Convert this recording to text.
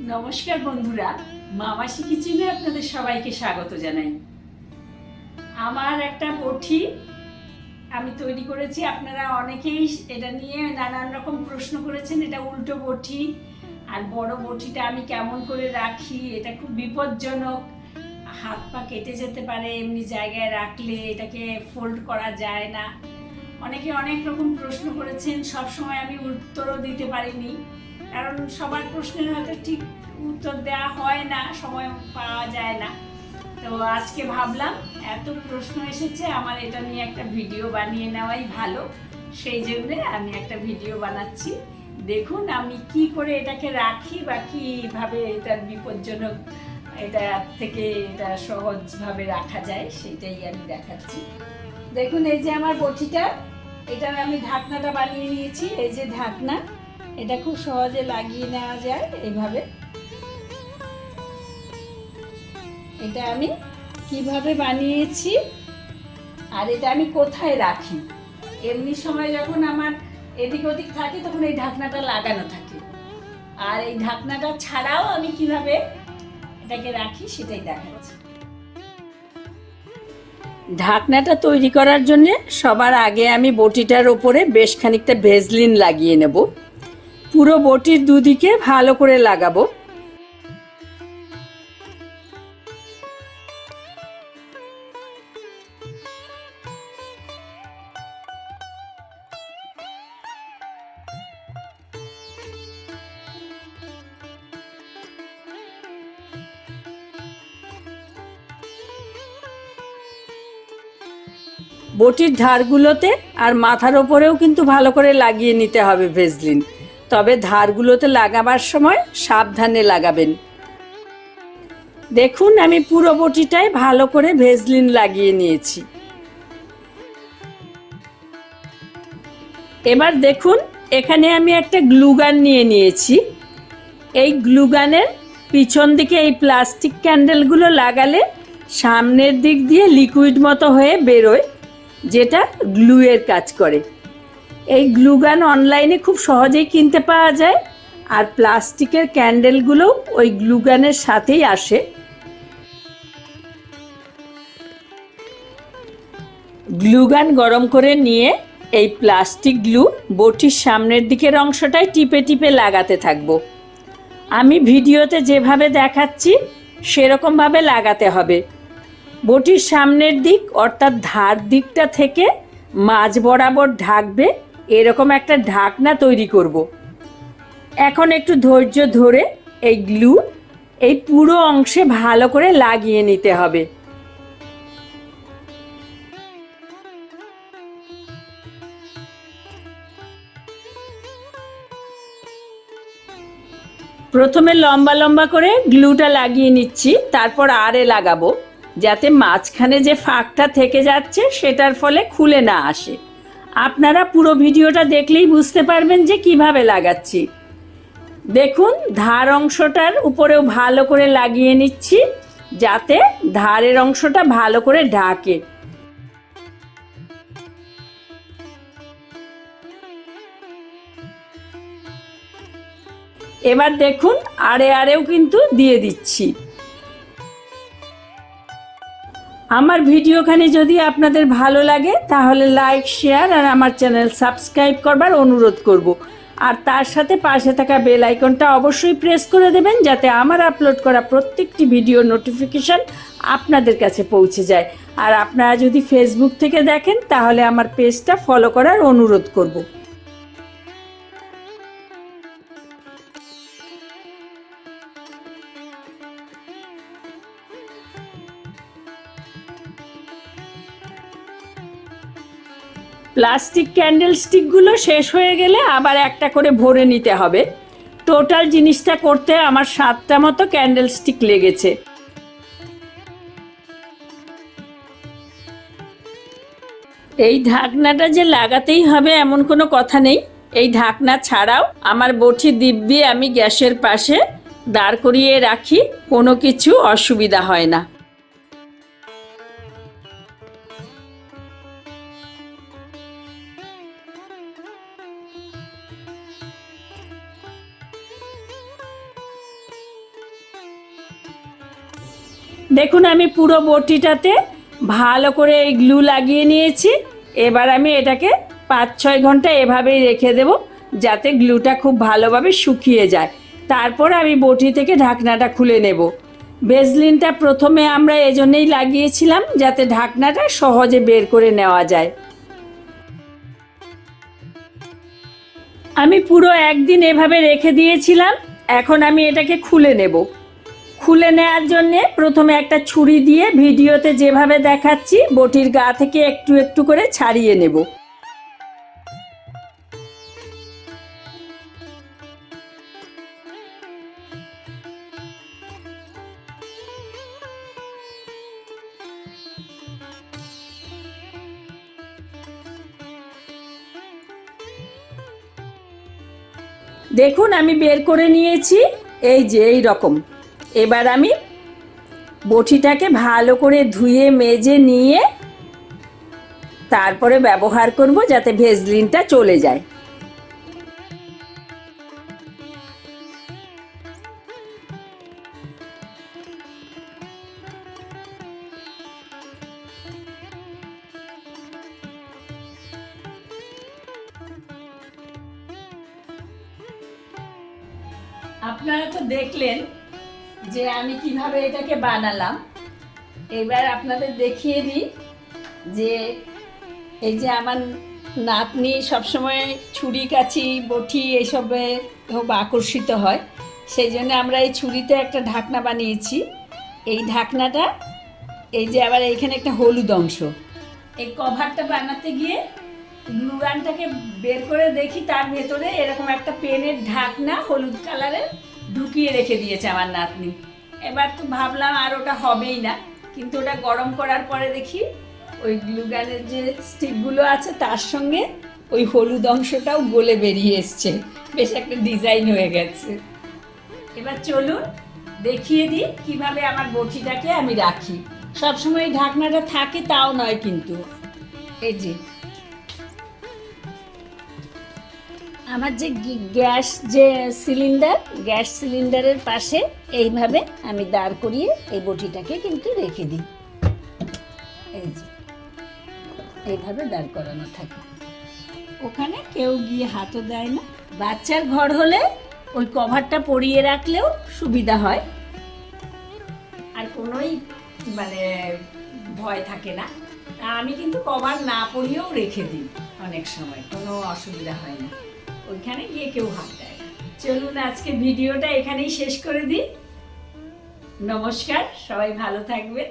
নমস্কার বন্ধুরা, মামাসি কিচেনে আপনাদের সবাইকে স্বাগত জানাই। আমার একটা বটি আমি তৈরি করেছি, আপনারা অনেকেই এটা নিয়ে নানান রকম প্রশ্ন করেছেন, এটা উল্টো বটি আর বড় বটিটা আমি কেমন করে রাখি, এটা খুব বিপজ্জনক। হাত পা কেটে যেতে পারে, এমনি জায়গায় রাখলে এটাকে ফোল্ড করা যায় না। অনেকে অনেক রকম প্রশ্ন করেছেন সব সময় আমি উত্তরও দিতে পারিনি। কারণ সবার প্রশ্নের হয়তো ঠিক উত্তর দেওয়া হয় না, সময় পাওয়া যায় না। তো আজকে ভাবলাম, এত প্রশ্ন এসেছে, আমার এটা নিয়ে একটা ভিডিও বানিয়ে নেওয়াই ভালো। সেই জন্যে আমি একটা ভিডিও বানাচ্ছি। দেখুন আমি কি করে এটাকে রাখি বা কীভাবে এটার বিপজ্জনক এটা থেকে এটা সহজভাবে রাখা যায় সেটাই আমি দেখাচ্ছি। দেখুন এই যে আমার বটিটা, এটার আমি ঢাকনাটা বানিয়ে নিয়েছি, এই যে ঢাকনা। এটা খুব সহজে লাগিয়ে নেওয়া যায় এইভাবে এটা আমি কীভাবে বানিয়েছি আর এটা আমি কোথায় রাখি? এমনি সময় যখন আমার এদিক ওদিক থাকে, তখন এই ঢাকনাটা লাগানো থাকে। আর এই ঢাকনাটা ছাড়াও আমি কীভাবে এটাকে রাখি সেটাই দেখাচ্ছি। ঢাকনাটা তৈরি করার জন্য সবার আগে আমি বটিটার ওপরে বেশ খানিকটা ভেজলিন লাগিয়ে নেব। পুরো বটির দুদিকে ভালো করে লাগাবো। বটির ধারগুলোতে আর মাথার ওপরেও কিন্তু ভালো করে লাগিয়ে নিতে হবে ভেজলিন। তবে ধারগুলোতে লাগাবার সময় সাবধানে লাগাবেন। দেখুন, আমি পুরো বটিটায় ভালো করে ভেজলিন লাগিয়ে নিয়েছি। এবার দেখুন, এখানে আমি একটা গ্লুগান নিয়ে নিয়েছি। এই গ্লুগানের পিছন দিকে এই প্লাস্টিক ক্যান্ডেলগুলো লাগালে সামনের দিক দিয়ে লিকুইড মতো হয়ে বেরোয়, যেটা গ্লুয়ের কাজ করে। এই গ্লুগান অনলাইনে খুব সহজেই কিনতে পাওয়া যায়, আর প্লাস্টিকের ক্যান্ডেলগুলো ওই গ্লুগানের সাথেই আসে। গ্লুগান গরম করে নিয়ে এই প্লাস্টিক গ্লু বটির সামনের দিকের অংশটায় টিপে টিপে লাগাতে থাকব। আমি ভিডিওতে যেভাবে দেখাচ্ছি, সেরকমভাবে লাগাতে হবে। বটির সামনের দিক অর্থাৎ ধার দিকটা থেকে মাঝ বরাবর ঢাকবে এরকম একটা ঢাকনা তৈরি করব। এখন একটু ধৈর্য ধরে এই গ্লু এই পুরো অংশে ভালো করে লাগিয়ে নিতে হবে প্রথমে লম্বা লম্বা করে গ্লুটা লাগিয়ে নিচ্ছি, তারপর আরে লাগাবো, যাতে মাঝখানে যে ফাঁকটা থেকে যাচ্ছে, সেটার ফলে খুলে না আসে আপনারা পুরো ভিডিওটা দেখলেই বুঝতে পারবেন যে কীভাবে লাগাচ্ছি। দেখুন, ধার অংশটার উপরেও ভালো করে লাগিয়ে নিচ্ছি, যাতে ধারের অংশটা ভালো করে ঢাকে। এবার দেখুন, আড়ে আড়েও কিন্তু দিয়ে দিচ্ছি। আমার ভিডিওখানি যদি আপনাদের ভালো লাগে, তাহলে লাইক শেয়ার আর আমার চ্যানেল সাবস্ক্রাইব করবার অনুরোধ করব। আর তার সাথে পাশে থাকা বেল আইকনটা অবশ্যই প্রেস করে দেবেন, যাতে আমার আপলোড করা প্রত্যেকটি ভিডিও নোটিফিকেশান আপনাদের কাছে পৌঁছে যায়। আর আপনারা যদি ফেসবুক থেকে দেখেন, তাহলে আমার পেজটা ফলো করার অনুরোধ করব। প্লাস্টিক ক্যান্ডেল স্টিকগুলো শেষ হয়ে গেলে আবার একটা করে ভরে নিতে হবে। টোটাল জিনিসটা করতে আমার সাতটা মতো ক্যান্ডেল স্টিক লেগেছে। এই ঢাকনাটা যে লাগাতেই হবে এমন কোনো কথা নেই। এই ঢাকনা ছাড়াও আমার বটি দিব্যি আমি গ্যাসের পাশে দাঁড় করিয়ে রাখি, কোনো কিছু অসুবিধা হয় না। দেখুন, আমি পুরো বটিটাতে ভালো করে এই গ্লু লাগিয়ে নিয়েছি। এবার আমি এটাকে পাঁচ ছয় ঘণ্টা এভাবেই রেখে দেব, যাতে গ্লুটা খুব ভালোভাবে শুকিয়ে যায়। তারপর আমি বটি থেকে ঢাকনাটা খুলে নেব। বেসলিনটা প্রথমে আমরা এজন্যই লাগিয়েছিলাম, যাতে ঢাকনাটা সহজে বের করে নেওয়া যায়। আমি পুরো একদিন এভাবে রেখে দিয়েছিলাম, এখন আমি এটাকে খুলে নেব। খুলে নেওয়ার জন্যে প্রথমে একটা ছুরি দিয়ে ভিডিওতে যেভাবে দেখাচ্ছি, বটির গা থেকে একটু একটু করে ছাড়িয়ে নেব। দেখুন, আমি বের করে নিয়েছি। এই যে, এই রকম। এবার আমি বটিটাকে ভালো করে ধুয়ে, মেজে, নিয়ে তারপরে ব্যবহার করব যাতে ভেজলিনটা চলে যায়। আপনারা তো দেখলেন যে আমি কীভাবে এটাকে বানালাম। এবার আপনাদের দেখিয়ে দিই যে এই যে আমার নাতনি সবসময় ছুরি কাছি বটি এইসবে খুব আকর্ষিত হয়। সেই জন্য আমরা এই ছুরিতে একটা ঢাকনা বানিয়েছি। এই ঢাকনাটা, এই যে আবার এইখানে একটা হলুদ অংশ। এই কভারটা বানাতে গিয়ে গ্লুগানটাকে বের করে দেখি, তার ভেতরে এরকম একটা পেনের ঢাকনা হলুদ কালারের। ঢুকিয়ে রেখে দিয়েছে আমার নাতনি। এবার তো ভাবলাম আর ওটা হবেই না, কিন্তু ওটা গরম করার পরে দেখি ওই গ্লুগানের যে স্টিকগুলো আছে, তার সঙ্গে ওই হলুদ অংশটাও গলে বেরিয়ে এসছে। বেশ একটা ডিজাইন হয়ে গেছে। এবার চলুন, দেখিয়ে দিই কীভাবে আমার বটিটাকে আমি রাখি। সবসময় ঢাকনাটা থাকে তাও নয় কিন্তু। এই যে আমার যে গ্যাস যে সিলিন্ডার, গ্যাস সিলিন্ডারের পাশে এইভাবে আমি দাঁড় করিয়ে এই বটিটাকে কিন্তু রেখে দিই। এই যে, এইভাবে দাঁড় করানো থাকে। ওখানে কেউ গিয়ে হাতও দেয় না। বাচ্চার ঘর হলে ওই কভারটা পরিয়ে রাখলেও সুবিধা হয়। আর কোনোই মানে ভয় থাকে না। আমি কিন্তু কভার না পরিয়েও রেখে দিই অনেক সময়, কোনো অসুবিধা হয় না। ওইখানে গিয়ে কেউ হাত দেয় চলুন আজকে ভিডিওটা এখানেই শেষ করে দিই। নমস্কার, সবাই ভালো থাকবেন।